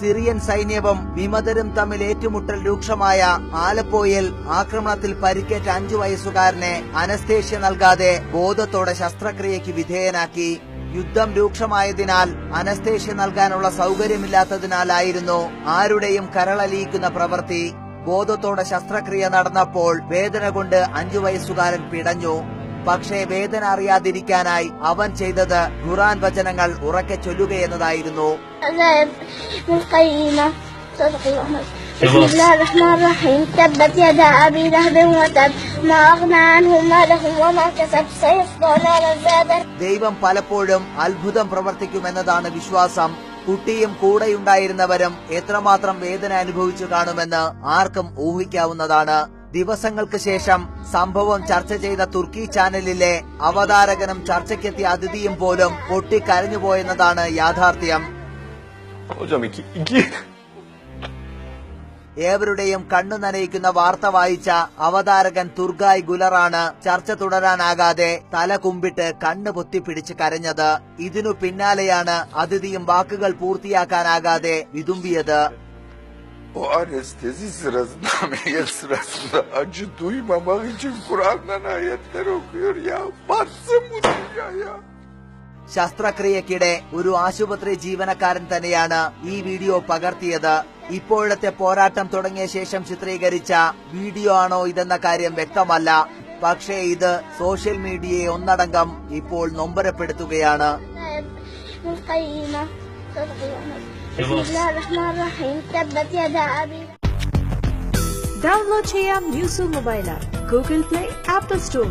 Syrian സൈന്യവും വിമതരും തമ്മിൽ ഏറ്റുമുട്ടൽ രൂക്ഷമായ ആലപ്പോയിൽ ആക്രമണത്തിൽ പരിക്കേറ്റ അഞ്ചു വയസ്സുകാരനെ അനസ്തേഷ്യ നൽകാതെ ബോധത്തോടെ ശസ്ത്രക്രിയയ്ക്ക് വിധേയനാക്കി. യുദ്ധം രൂക്ഷമായതിനാൽ അനസ്തേഷ്യ നൽകാനുള്ള സൗകര്യമില്ലാത്തതിനാലായിരുന്നു ആരുടെയും കരളലിയിക്കുന്ന പ്രവൃത്തി. ബോധത്തോടെ ശസ്ത്രക്രിയ നടന്നപ്പോൾ വേദന കൊണ്ട് അഞ്ചു വയസ്സുകാരൻ പിടഞ്ഞു. പക്ഷേ വേദന അറിയാതിരിക്കാനായി അവൻ ചെയ്തത് ഖുറാൻ വചനങ്ങൾ ഉറക്കെ ചൊല്ലുക എന്നതായിരുന്നു. ദൈവം പലപ്പോഴും അത്ഭുതം പ്രവർത്തിക്കുമെന്നതാണ് വിശ്വാസം. കുട്ടിയും കൂടെയുണ്ടായിരുന്നവരും എത്രമാത്രം വേദന അനുഭവിച്ചു കാണുമെന്ന് ആർക്കും ഊഹിക്കാവുന്നതാണ്. ദിവസങ്ങൾക്ക് ശേഷം സംഭവം ചർച്ച ചെയ്ത തുർക്കി ചാനലിലെ അവതാരകനും ചർച്ചയ്ക്കെത്തിയ അതിഥിയും പോലും പൊട്ടിക്കരഞ്ഞുപോയെന്നതാണ് യാഥാർത്ഥ്യം. ഏവരുടെയും കണ്ണു നനയിക്കുന്ന വാർത്ത വായിച്ച അവതാരകൻ തുർഗായ് ഗുലറാണ് ചർച്ച തുടരാനാകാതെ തല കുമ്പിട്ട് കണ്ണ് പൊത്തിപ്പിടിച്ച് കരഞ്ഞത് ഇതിനു പിന്നാലെയാണ് അതിഥിയും വാക്കുകൾ പൂർത്തിയാക്കാനാകാതെ വിതുമ്പിയത് O anestezi sırasında ameliyat sırasında acı duymamak için Kur'an'dan ayetler okuyor ya. Batsın bu dünya ya. ശസ്ത്രക്രിയക്കിടെ ഒരു ആശുപത്രി ജീവനക്കാരൻ തന്നെയാണ് ഈ വീഡിയോ പകർത്തിയത് ഇപ്പോഴത്തെ പോരാട്ടം തുടങ്ങിയ ശേഷം ചിത്രീകരിച്ച വീഡിയോ ആണോ ഇതെന്ന കാര്യം വ്യക്തമല്ല പക്ഷേ ഇത് സോഷ്യൽ മീഡിയയെ ഒന്നടങ്കം ഇപ്പോൾ നൊമ്പരപ്പെടുത്തുകയാണ് بسم الله الرحمن الرحيم تبت يدا أبي ডাউনলোড সেই আম news mobile app Google Play Apple Store